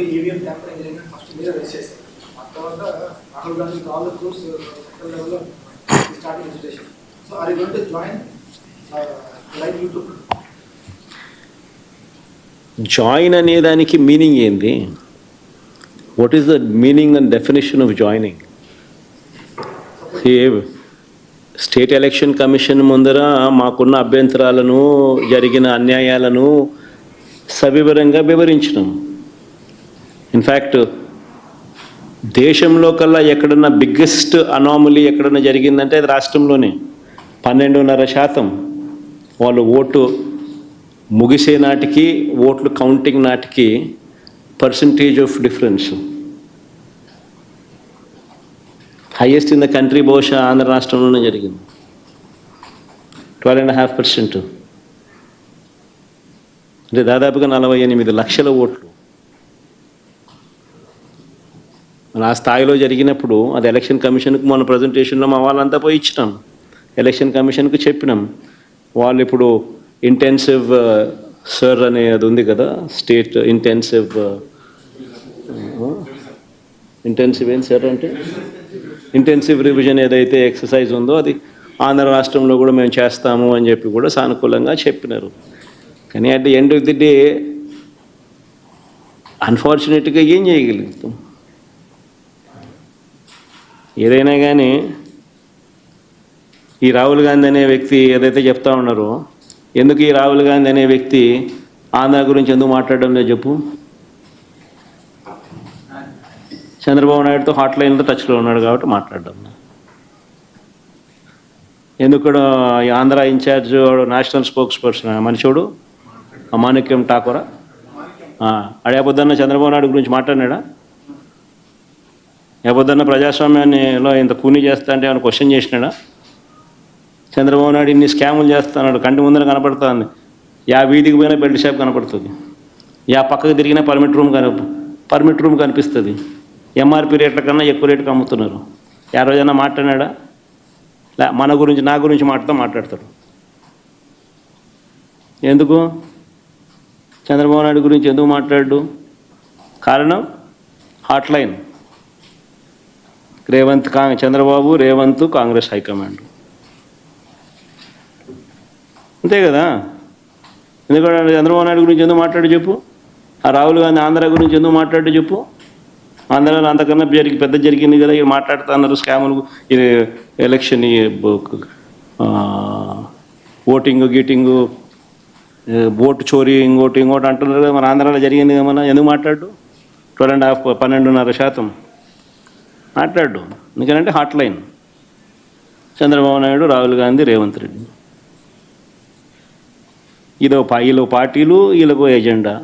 ముందు EVM tampering జరిగిన first మీరే రేస్ చేశారు. ఆ తర్వాత Rahul Gandhi all groups sector లెవెల్లో starting education so are going to join live YouTube join అనే దానికి మీనింగ్ ఏంది? What is the meaning and definition of joining state election commission ముందర మాకున్న అభ్యంతరాలను జరిగిన అన్యాయాలను సవివరంగా వివరించినాం ఇన్ఫ్యాక్ట్ దేశంలో కల్లా ఎక్కడన్నా బిగ్గెస్ట్ అనామలీ ఎక్కడన్నా జరిగిందంటే అది రాష్ట్రంలోనే. పన్నెండున్నర శాతం వాళ్ళు ఓటు ముగిసే నాటికి ఓట్లు కౌంటింగ్ నాటికి percentage of difference highest in the country బహుశా ఆంధ్ర రాష్ట్రంలోనే జరిగింది. ట్వెల్వ్ అండ్ హాఫ్ పర్సెంట్ అంటే దాదాపుగా నలభై ఎనిమిది లక్షల ఓట్లు. మరి ఆ స్థాయిలో జరిగినప్పుడు అది ఎలక్షన్ కమిషన్కి మన ప్రజెంటేషన్లో మా వాళ్ళంతా పోయి ఇచ్చినాం. ఎలక్షన్ కమిషన్కి చెప్పినాం. వాళ్ళు ఇప్పుడు ఇంటెన్సివ్ సర్ uh, అనే అది ఉంది కదా స్టేట్ ఇంటెన్సివ్ ఇంటెన్సివ్ ఏం సార్ అంటే? ఇంటెన్సివ్ రివిజన్ ఏదైతే ఎక్సర్సైజ్ ఉందో అది ఆంధ్ర రాష్ట్రంలో కూడా మేము చేస్తాము అని చెప్పి కూడా సానుకూలంగా చెప్పినారు. కానీ at end of the day అన్ఫార్చునేట్గా ఏం చేయగలుగుతాం? ఏదైనా కానీ ఈ రాహుల్ గాంధీ అనే వ్యక్తి ఏదైతే చెప్తా ఉన్నారో ఎందుకు ఈ రాహుల్ గాంధీ అనే వ్యక్తి ఆంధ్ర గురించి ఎందుకు మాట్లాడడం లేదు చెప్పు? చంద్రబాబు నాయుడుతో హాట్ లైన్లో టచ్లో ఉన్నాడు కాబట్టి మాట్లాడడం ఎందుకు Andhra in charge national spokesperson మనిషోడు ఠాకూర? అడే పొద్దున్న చంద్రబాబు నాయుడు గురించి మాట్లాడినాడా? లేకపోతే ప్రజాస్వామ్యాన్నిలో ఇంత కూని చేస్తా అంటే ఏమైనా క్వశ్చన్ చేసినాడా? చంద్రబాబు నాయుడు ఇన్ని స్కాములు చేస్తున్నాడు కంటి ముందర కనపడుతుంది. యా వీధికి పోయినా బెల్ట్ షాప్ కనపడుతుంది. యా పక్కకు తిరిగినా పర్మిట్ రూమ్ కన పర్మిట్ రూమ్ కనిపిస్తుంది. ఎంఆర్పి రేట్ల కన్నా ఎక్కువ రేటుకు అమ్ముతున్నారు. యా రోజైనా మాట్లాడినాడా? లే మన గురించి నా గురించి మాట్లాడుతూ మాట్లాడతాడు. ఎందుకు? చంద్రబాబు నాయుడు గురించి ఎందుకు మాట్లాడు? కారణం? Hot line Revanth Chandrababu Revanth Congress high command. అంతే కదా? ఎందుకంటే చంద్రబాబు నాయుడు గురించి ఎందుకు మాట్లాడు చెప్పు? ఆ రాహుల్ గాంధీ ఆంధ్ర గురించి ఎందుకు మాట్లాడు చెప్పు? ఆంధ్రాలో అంతకన్నా జరిగి పెద్ద జరిగింది కదా ఇవి మాట్లాడుతున్నారు స్కాములు ఇది ఎలక్షన్ ఓటింగ్ గీటింగ్ ఓటు చోరీ ఇంకోటి ఇంకోటి అంటున్నారు కదా మన ఆంధ్రాలో జరిగింది కదా మన ఎందుకు మాట్లాడు? ట్వెల్వ్ అండ్ హాఫ్ పన్నెండున్నర శాతం. మాట్లాడు. ఎందుకంటే హాట్ లైన్ చంద్రబాబు నాయుడు రాహుల్ గాంధీ రేవంత్ రెడ్డి. ఇదో పా వీళ్ళు పార్టీలు వీళ్ళకో ఎజెండా